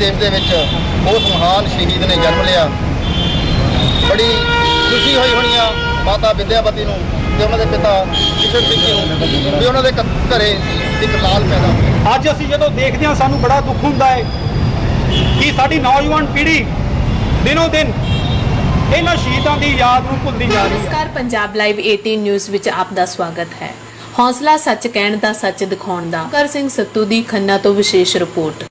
ਦੇਸ਼ ਦੇ ਵਿੱਚ ਉਸ ਮਹਾਨ ਸ਼ਹੀਦ ਨੇ ਜਨਮ ਲਿਆ। ਬੜੀ ਖੁਸ਼ੀ ਹੋਈ ਹੋਣੀ ਆ ਮਾਤਾ ਵਿਦਿਆਪਤੀ ਨੂੰ ਤੇ ਉਹਨਾਂ ਦੇ ਪਿਤਾ ਕਿਸ਼ਨ ਸਿੰਘ ਜੀ ਨੂੰ ਵੀ ਉਹਨਾਂ ਦੇ ਘਰੇ ਇੱਕ ਲਾਲ ਪੈਦਾ ਹੋਇਆ ਅੱਜ ਅਸੀਂ ਜਦੋਂ ਦੇਖਦੇ ਹਾਂ ਸਾਨੂੰ ਬੜਾ ਦੁੱਖ ਹੁੰਦਾ ਹੈ ਕਿ ਸਾਡੀ ਨੌਜਵਾਨ ਪੀੜ੍ਹੀ ਦਿਨੋ ਦਿਨ ਇਹਨਾਂ ਸ਼ਹੀਦਾਂ ਦੀ ਯਾਦ ਨੂੰ ਭੁੱਲਦੀ ਜਾ ਰਹੀ ਹੈ। ਨਮਸਕਾਰ ਪੰਜਾਬ ਲਾਈਵ 18 ਨਿਊਜ਼ ਵਿੱਚ ਆਪ ਦਾ ਸਵਾਗਤ ਹੈ। ਹੌਸਲਾ ਸੱਚ ਕਹਿਣ ਦਾ ਸੱਚ ਦਿਖਾਉਣ ਦਾ। ਕਰ ਸਿੰਘ ਸੱਤੂ ਦੀ ਖੰਨਾ ਤੋਂ ਵਿਸ਼ੇਸ਼ ਰਿਪੋਰਟ।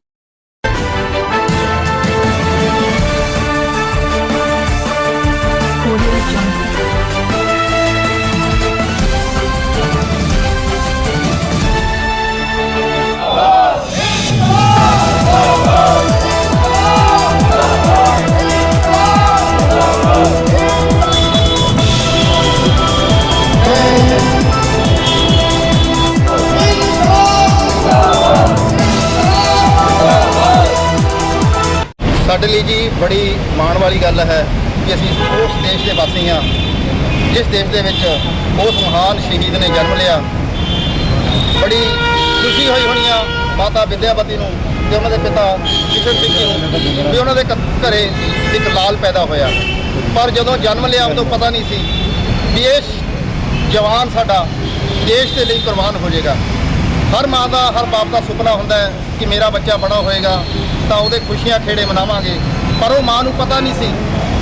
ਸਾਡੇ ਲਈ ਜੀ ਬੜੀ ਮਾਣ ਵਾਲੀ ਗੱਲ ਹੈ ਕਿ ਅਸੀਂ ਉਸ ਦੇਸ਼ ਦੇ ਵਾਸੀ ਹਾਂ, ਜਿਸ ਦੇਸ਼ ਦੇ ਵਿੱਚ ਉਸ ਮਹਾਨ ਸ਼ਹੀਦ ਨੇ ਜਨਮ ਲਿਆ। ਬੜੀ ਖੁਸ਼ੀ ਹੋਈ ਹੋਣੀ ਆ ਮਾਤਾ ਵਿਦਿਆਪਤੀ ਨੂੰ ਤੇ ਉਹਨਾਂ ਦੇ ਪਿਤਾ ਕਿਸ਼ਨ ਸਿੰਘ ਜੀ ਨੂੰ ਵੀ ਉਹਨਾਂ ਦੇ ਘ- ਘਰੇ ਇੱਕ ਲਾਲ ਪੈਦਾ ਹੋਇਆ। ਪਰ ਜਦੋਂ ਜਨਮ ਲਿਆ, ਉਦੋਂ ਪਤਾ ਨਹੀਂ ਸੀ ਵੀ ਇਹ ਜਵਾਨ ਸਾਡਾ ਦੇਸ਼ ਦੇ ਲਈ ਕੁਰਬਾਨ ਹੋ ਜਾਏਗਾ। ਹਰ ਮਾਂ ਦਾ, ਹਰ ਬਾਪ ਦਾ ਸੁਪਨਾ ਹੁੰਦਾ ਹੈ ਕਿ ਮੇਰਾ ਬੱਚਾ ਬੜਾ ਹੋਏਗਾ। ਤਾਂ ਉਹਦੇ ਖੁਸ਼ੀਆਂ ਖੇੜੇ ਮਨਾਵਾਂਗੇ। ਪਰ ਉਹ ਮਾਂ ਨੂੰ ਪਤਾ ਨਹੀਂ ਸੀ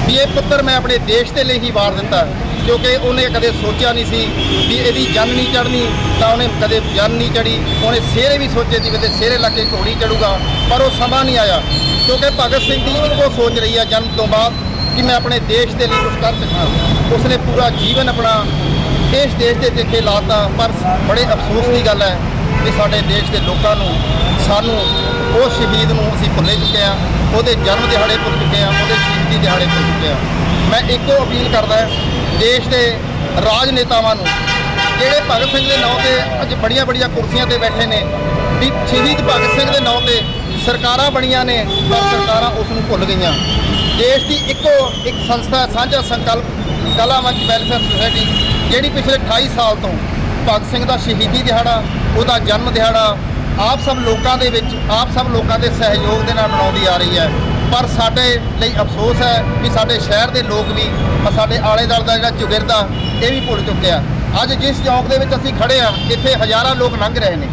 ਵੀ ਇਹ ਪੁੱਤਰ ਮੈਂ ਆਪਣੇ ਦੇਸ਼ ਦੇ ਲਈ ਹੀ ਵਾਰ ਦਿੱਤਾ ਕਿਉਂਕਿ ਉਹਨੇ ਕਦੇ ਸੋਚਿਆ ਨਹੀਂ ਸੀ ਵੀ ਇਹਦੀ ਜਨ ਨਹੀਂ ਚੜਨੀ ਤਾਂ ਉਹਨੇ ਕਦੇ ਜਨ ਨਹੀਂ ਚੜੀ ਉਹਨੇ ਸਿਹਰੇ ਵੀ ਸੋਚੇ ਸੀ ਵੀ ਤੇ ਸਿਹਰੇ ਲੱਗ ਕੇ ਘੋੜੀ ਚੜੂਗਾ ਪਰ ਉਹ ਸਮਾਂ ਨਹੀਂ ਆਇਆ। ਕਿਉਂਕਿ ਭਗਤ ਸਿੰਘ ਦੀ ਇੱਕੋ ਸੋਚ ਰਹੀ ਆ ਜਨਮ ਤੋਂ ਬਾਅਦ ਕਿ ਮੈਂ ਆਪਣੇ ਦੇਸ਼ ਦੇ ਲਈ ਕੁਝ ਕਰ ਸਕਾਂ। ਉਸਨੇ ਪੂਰਾ ਜੀਵਨ ਆਪਣਾ ਇਸ ਦੇਸ਼ ਦੇ ਦੇਖੇ ਲਾਤਾ, ਪਰ ਬੜੇ ਅਫਸੋਸ ਦੀ ਗੱਲ ਹੈ ਕਿ ਸਾਡੇ ਦੇਸ਼ ਦੇ ਲੋਕਾਂ ਨੂੰ, ਸਾਨੂੰ ਉਹ ਸ਼ਹੀਦ ਨੂੰ ਅਸੀਂ ਭੁੱਲੇ ਚੁੱਕੇ ਆ ਉਹਦੇ ਜਨਮ ਦਿਹਾੜੇ ਭੁੱਲ ਚੁੱਕੇ ਆ ਉਹਦੇ ਸ਼ਹੀਦੀ ਦਿਹਾੜੇ ਭੁੱਲ ਚੁੱਕੇ ਆ ਮੈਂ ਇੱਕੋ ਅਪੀਲ ਕਰਦਾ ਦੇਸ਼ ਦੇ ਰਾਜਨੇਤਾਵਾਂ ਨੂੰ, ਜਿਹੜੇ ਭਗਤ ਸਿੰਘ ਦੇ ਨਾਂ ਤੇ ਅੱਜ ਬੜੀਆਂ ਬੜੀਆਂ ਕੁਰਸੀਆਂ ਤੇ ਬੈਠੇ ਨੇ, ਵੀ ਸ਼ਹੀਦ ਭਗਤ ਸਿੰਘ ਦੇ ਨਾਂ ਤੇ ਸਰਕਾਰਾਂ ਬਣੀਆਂ ਨੇ ਪਰ ਸਰਕਾਰਾਂ ਉਸ ਨੂੰ ਭੁੱਲ ਗਈਆਂ। ਦੇਸ਼ ਦੀ ਇੱਕੋ ਇੱਕ ਸੰਸਥਾ, ਸਾਂਝਾ ਸੰਕਲਪ, ਕਲਾ ਮੰਚ, ਵੈਲਫੇਅਰ ਸੁਸਾਇਟੀ, ਜਿਹੜੀ ਪਿਛਲੇ 28 ਸਾਲ ਤੋਂ ਭਗਤ ਸਿੰਘ ਦਾ ਸ਼ਹੀਦੀ ਦਿਹਾੜਾ, ਉਹਦਾ ਜਨਮ ਦਿਹਾੜਾ ਆਪ ਸਭ ਲੋਕਾਂ ਦੇ ਵਿੱਚ, ਆਪ ਸਭ ਲੋਕਾਂ ਦੇ ਸਹਿਯੋਗ ਦੇ ਨਾਲ ਮਨਾਉਂਦੀ ਆ ਰਹੀ ਹੈ। ਪਰ ਸਾਡੇ ਲਈ ਅਫਸੋਸ ਹੈ ਕਿ ਸਾਡੇ ਸ਼ਹਿਰ ਦੇ ਲੋਕ ਵੀ ਸਾਡੇ ਆਲੇ ਦੁਆਲੇ ਦਾ ਜਿਹੜਾ ਚੁਗਿਰਦਾ ਇਹ ਵੀ ਭੁੱਲ ਚੁੱਕਿਆ ਅੱਜ ਜਿਸ ਚੌਂਕ ਦੇ ਵਿੱਚ ਅਸੀਂ ਖੜੇ ਆ, ਇੱਥੇ ਹਜ਼ਾਰਾਂ ਲੋਕ ਲੰਘ ਰਹੇ ਨੇ।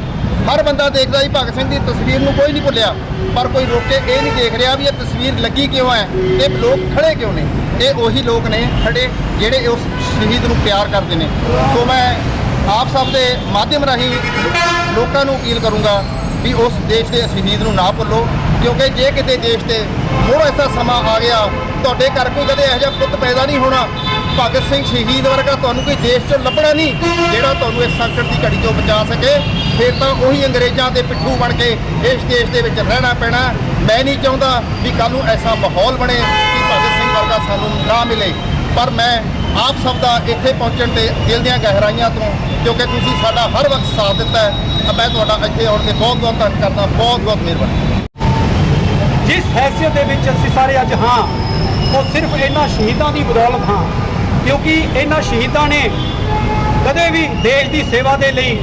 ਹਰ ਬੰਦਾ ਦੇਖਦਾ ਜੀ, ਭਗਤ ਸਿੰਘ ਦੀ ਤਸਵੀਰ ਨੂੰ ਕੋਈ ਨਹੀਂ ਭੁੱਲਿਆ। ਪਰ ਕੋਈ ਰੋਕ ਕੇ ਇਹ ਨਹੀਂ ਦੇਖ ਰਿਹਾ ਵੀ ਇਹ ਤਸਵੀਰ ਲੱਗੀ ਕਿਉਂ ਹੈ, ਇਹ ਲੋਕ ਖੜੇ ਕਿਉਂ ਨੇ? ਇਹ ਉਹੀ ਲੋਕ ਨੇ ਖੜੇ ਜਿਹੜੇ ਉਸ ਸ਼ਹੀਦ ਨੂੰ ਪਿਆਰ ਕਰਦੇ ਨੇ। ਸੋ ਮੈਂ ਆਪ ਸਭ ਦੇ ਮਾਧਿਅਮ ਰਾਹੀਂ ਲੋਕਾਂ ਨੂੰ ਅਪੀਲ ਕਰੂੰਗਾ ਵੀ ਉਸ ਦੇਸ਼ ਦੇ ਸ਼ਹੀਦ ਨੂੰ ਨਾ ਭੁੱਲੋ, ਕਿਉਂਕਿ ਜੇ ਕਿਤੇ ਦੇਸ਼ ਤੇ ਮੋੜ ਐਸਾ ਸਮਾਂ ਆ ਗਿਆ, ਤੁਹਾਡੇ ਘਰ ਕੋਈ ਕਦੇ ਇਹੋ ਜਿਹਾ ਪੁੱਤ ਪੈਦਾ ਨਹੀਂ ਹੋਣਾ। ਭਗਤ ਸਿੰਘ ਸ਼ਹੀਦ ਵਰਗਾ ਤੁਹਾਨੂੰ ਕੋਈ ਦੇਸ਼ 'ਚੋਂ ਲੱਭਣਾ ਨਹੀਂ, ਜਿਹੜਾ ਤੁਹਾਨੂੰ ਇਸ ਸੰਕਟ ਦੀ ਘੜੀ ਤੋਂ ਬਚਾ ਸਕੇ। ਫਿਰ ਤਾਂ ਉਹੀ ਅੰਗਰੇਜ਼ਾਂ ਦੇ ਪਿੱਠੂ ਬਣ ਕੇ ਇਸ ਦੇਸ਼ ਦੇ ਵਿੱਚ ਰਹਿਣਾ ਪੈਣਾ। ਮੈਂ ਨਹੀਂ ਚਾਹੁੰਦਾ ਵੀ ਕੱਲ ਨੂੰ ਐਸਾ ਮਾਹੌਲ ਬਣੇ ਕਿ ਭਗਤ ਸਿੰਘ ਵਰਗਾ ਸਾਨੂੰ ਨਾ ਮਿਲੇ। ਪਰ ਮੈਂ ਆਪ ਸਭ ਦਾ ਇੱਥੇ ਪਹੁੰਚਣ ਤੇ ਦਿਲ ਦੀਆਂ ਗਹਿਰਾਈਆਂ ਤੋਂ, ਕਿਉਂਕਿ ਤੁਸੀਂ ਸਾਡਾ ਹਰ ਵਕਤ ਸਾਥ ਦਿੱਤਾ ਹੈ, ਤਾਂ ਮੈਂ ਤੁਹਾਡਾ ਇੱਥੇ ਆਉਣ ਤੇ ਬਹੁਤ ਬਹੁਤ ਧੰਨਵਾਦ ਕਰਦਾ, ਬਹੁਤ ਬਹੁਤ ਮਿਹਰਬਾਨੀ। ਜਿਸ ਹੈਸੀਅਤ ਦੇ ਵਿੱਚ ਅਸੀਂ ਸਾਰੇ ਅੱਜ ਹਾਂ, ਉਹ ਸਿਰਫ ਇਹਨਾਂ ਸ਼ਹੀਦਾਂ ਦੀ ਬਦੌਲਤ ਹਾਂ, ਕਿਉਂਕਿ ਇਹਨਾਂ ਸ਼ਹੀਦਾਂ ਨੇ ਕਦੇ ਵੀ ਦੇਸ਼ ਦੀ ਸੇਵਾ ਦੇ ਲਈ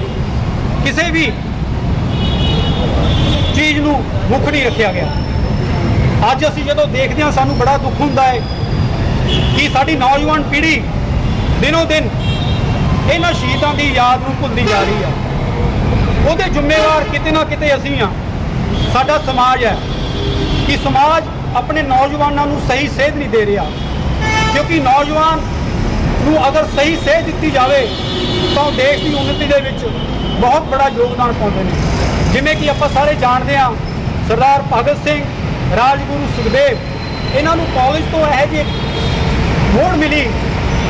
ਕਿਸੇ ਵੀ ਚੀਜ਼ ਨੂੰ ਮੁੱਖ ਨਹੀਂ ਰੱਖਿਆ ਗਿਆ। ਅੱਜ ਅਸੀਂ ਜਦੋਂ ਦੇਖਦੇ ਹਾਂ, ਸਾਨੂੰ ਬੜਾ ਦੁੱਖ ਹੁੰਦਾ ਹੈ ਕਿ ਸਾਡੀ ਨੌਜਵਾਨ ਪੀੜ੍ਹੀ ਦਿਨੋ ਦਿਨ ਇਹਨਾਂ ਸ਼ਹੀਦਾਂ ਦੀ ਯਾਦ ਨੂੰ ਭੁੱਲਦੀ ਜਾ ਰਹੀ ਹੈ ਉਹਦੇ ਜ਼ਿੰਮੇਵਾਰ ਕਿਤੇ ਨਾ ਕਿਤੇ ਅਸੀਂ ਹਾਂ ਸਾਡਾ ਸਮਾਜ ਹੈ ਕਿ ਸਮਾਜ ਆਪਣੇ ਨੌਜਵਾਨਾਂ ਨੂੰ ਸਹੀ ਸੇਧ ਨਹੀਂ ਦੇ ਰਿਹਾ। ਕਿਉਂਕਿ ਨੌਜਵਾਨ ਨੂੰ ਅਗਰ ਸਹੀ ਸੇਧ ਦਿੱਤੀ ਜਾਵੇ, ਤਾਂ ਉਹ ਦੇਸ਼ ਦੀ ਉન્નਤੀ ਦੇ ਵਿੱਚ ਬਹੁਤ ਬੜਾ ਯੋਗਦਾਨ ਪਾਉਂਦੇ ਨੇ। ਜਿਵੇਂ ਕਿ ਆਪਾਂ ਸਾਰੇ ਜਾਣਦੇ ਹਾਂ, ਸਰਦਾਰ ਭਗਤ ਸਿੰਘ, ਰਾਜਗੁਰੂ ਸੁਖਦੇਵ, ਇਹਨਾਂ ਨੂੰ ਕਾਲਜ ਤੋਂ ਇਹ ਜਿਹੇ ਮੋੜ ਮਿਲੀ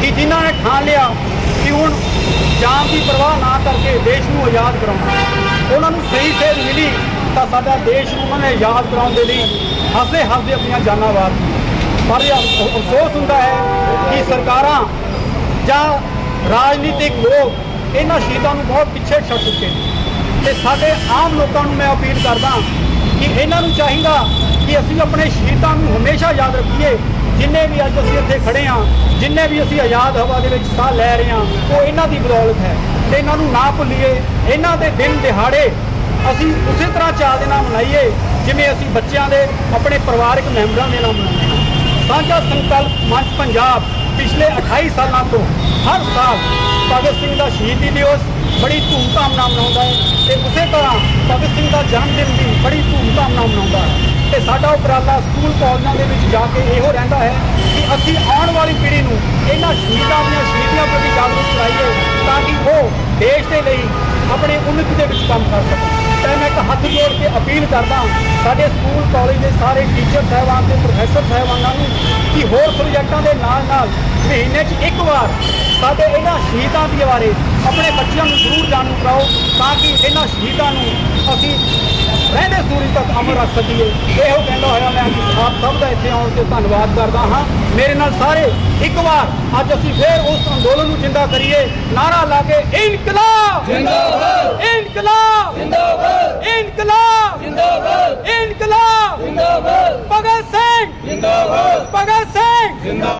ਕਿ ਜਿਨ੍ਹਾਂ ਨੇ ਠਾਣ ਲਿਆ ਕਿ ਹੁਣ ਜਾਨ ਦੀ ਪਰਵਾਹ ਨਾ ਕਰਕੇ ਦੇਸ਼ ਨੂੰ ਆਜ਼ਾਦ ਕਰਾਉਣਾ। ਉਹਨਾਂ ਨੂੰ ਸਹੀ ਸੇਧ ਮਿਲੀ ਤਾਂ ਸਾਡਾ ਦੇਸ਼ ਨੂੰ ਉਹਨਾਂ ਨੇ ਆਜ਼ਾਦ ਕਰਾਉਣ ਦੇ ਲਈ ਹੱਸਦੇ ਹੱਸਦੇ ਆਪਣੀਆਂ ਜਾਨਾਂ ਵਾਰ ਪਰ ਇਹ ਅਫਸੋਸ ਹੁੰਦਾ ਹੈ ਕਿ ਸਰਕਾਰਾਂ ਜਾਂ ਰਾਜਨੀਤਿਕ ਲੋਕ ਇਹਨਾਂ ਸ਼ਹੀਦਾਂ ਨੂੰ ਬਹੁਤ ਪਿੱਛੇ ਛੱਡ ਚੁੱਕੇ ਨੇ। ਤੇ ਸਾਡੇ ਆਮ ਲੋਕਾਂ ਨੂੰ ਮੈਂ ਅਪੀਲ ਕਰਦਾ ਕਿ ਇਹਨਾਂ ਨੂੰ ਚਾਹੀਦਾ ਕਿ ਅਸੀਂ ਆਪਣੇ ਸ਼ਹੀਦਾਂ ਨੂੰ ਹਮੇਸ਼ਾ ਯਾਦ ਰੱਖੀਏ ਜਿੰਨੇ ਵੀ ਅੱਜ ਅਸੀਂ ਇੱਥੇ ਖੜੇ ਹਾਂ, ਜਿੰਨੇ ਵੀ ਅਸੀਂ ਆਜ਼ਾਦ ਹਵਾ ਦੇ ਵਿੱਚ ਸਾਹ ਲੈ ਰਹੇ ਹਾਂ, ਉਹ ਇਹਨਾਂ ਦੀ ਬਦੌਲਤ ਹੈ। ਤੇ ਇਹਨਾਂ ਨੂੰ ਨਾ ਭੁੱਲੀਏ, ਇਹਨਾਂ ਦੇ ਦਿਨ ਦਿਹਾੜੇ ਅਸੀਂ ਉਸੇ ਤਰ੍ਹਾਂ ਚਾਅ ਦੇ ਨਾਲ ਮਨਾਈਏ, ਜਿਵੇਂ ਅਸੀਂ ਬੱਚਿਆਂ ਦੇ, ਆਪਣੇ ਪਰਿਵਾਰਕ ਮੈਂਬਰਾਂ ਦੇ ਨਾਲ ਮਨਾਉਂਦੇ ਹਾਂ। ਸਾਂਝਾ ਸੰਕਲਪ ਮੰਚ ਪੰਜਾਬ ਪਿਛਲੇ 28 ਸਾਲਾਂ ਤੋਂ ਹਰ ਸਾਲ ਭਗਤ ਸਿੰਘ ਦਾ ਸ਼ਹੀਦੀ ਦਿਵਸ ਬੜੀ ਧੂਮਧਾਮ ਨਾਲ ਮਨਾਉਂਦਾ ਹੈ ਤੇ ਉਸੇ ਤਰ੍ਹਾਂ ਭਗਤ ਸਿੰਘ ਦਾ ਜਨਮ ਦਿਨ ਵੀ ਬੜੀ ਧੂਮਧਾਮ ਨਾਲ ਮਨਾਉਂਦਾ ਹੈ। ਤੇ ਸਾਡਾ ਉਪਰਾਲਾ ਸਕੂਲ ਕਾਲਜਾਂ ਦੇ ਵਿੱਚ ਜਾ ਕੇ ਇਹੋ ਰਹਿੰਦਾ ਹੈ ਕਿ ਅਸੀਂ ਆਉਣ ਵਾਲੀ ਪੀੜ੍ਹੀ ਨੂੰ ਇਹਨਾਂ ਸ਼ਹੀਦਾਂ ਦੀਆਂ ਸ਼ਹੀਦੀਆਂ ਪ੍ਰਤੀ ਜਾਗਰੂਕ ਕਰਾਈਏ ਤਾਂ ਕਿ ਉਹ ਦੇਸ਼ ਦੇ ਲਈ ਆਪਣੇ ਉન્નਤੀ ਦੇ ਵਿੱਚ ਕੰਮ ਕਰ ਸਕਣ। ਤਾਂ ਮੈਂ ਇੱਕ ਹੱਥ ਜੋੜ ਕੇ ਅਪੀਲ ਕਰਦਾ ਸਾਡੇ ਸਕੂਲ, ਕਾਲਜ ਦੇ ਸਾਰੇ ਟੀਚਰ ਸਾਹਿਬਾਨ ਤੇ ਪ੍ਰੋਫੈਸਰ ਸਾਹਿਬਾਨਾਂ ਨੂੰ ਕਿ ਹੋਰ ਪ੍ਰੋਜੈਕਟਾਂ ਦੇ ਨਾਲ ਨਾਲ ਮਹੀਨੇ 'ਚ ਇੱਕ ਵਾਰ ਸਾਡੇ ਇਹਨਾਂ ਸ਼ਹੀਦਾਂ ਦੇ ਬਾਰੇ ਆਪਣੇ ਬੱਚਿਆਂ ਨੂੰ ਜ਼ਰੂਰ ਜਾਣੂ ਕਰਾਓ ਤਾਂ ਕਿ ਇਹਨਾਂ ਸ਼ਹੀਦਾਂ ਨੂੰ ਅਸੀਂ ਰਹਿੰਦੇ ਸੂਰਜ ਤੱਕ ਅਮਰ ਰੱਖ ਸਕੀਏ। ਇਹੋ ਕਹਿੰਦਾ ਹੋਇਆ ਮੈਂ ਅੱਜ ਆਪ ਸਭ ਦਾ ਇੱਥੇ ਆਉਣ ਤੇ ਧੰਨਵਾਦ ਕਰਦਾ ਹਾਂ। ਮੇਰੇ ਨਾਲ ਸਾਰੇ ਇੱਕ ਵਾਰ ਅੱਜ ਅਸੀਂ ਫੇਰ ਉਸ ਅੰਦੋਲਨ ਨੂੰ ਜਿੰਦਾ ਕਰੀਏ। ਨਾਰਾ ਲਾ ਕੇ ਇਨਕਲਾਬ! ਜਿੰਦਾਬਾਦ! ਇਨਕਲਾਬ! ਜਿੰਦਾਬਾਦ! ਇਨਕਲਾਬ! ਜਿੰਦਾਬਾਦ! ਇਨਕਲਾਬ! ਜਿੰਦਾਬਾਦ! ਭਗਤ ਸਿੰਘ! ਜਿੰਦਾਬਾਦ! ਭਗਤ ਸਿੰਘ!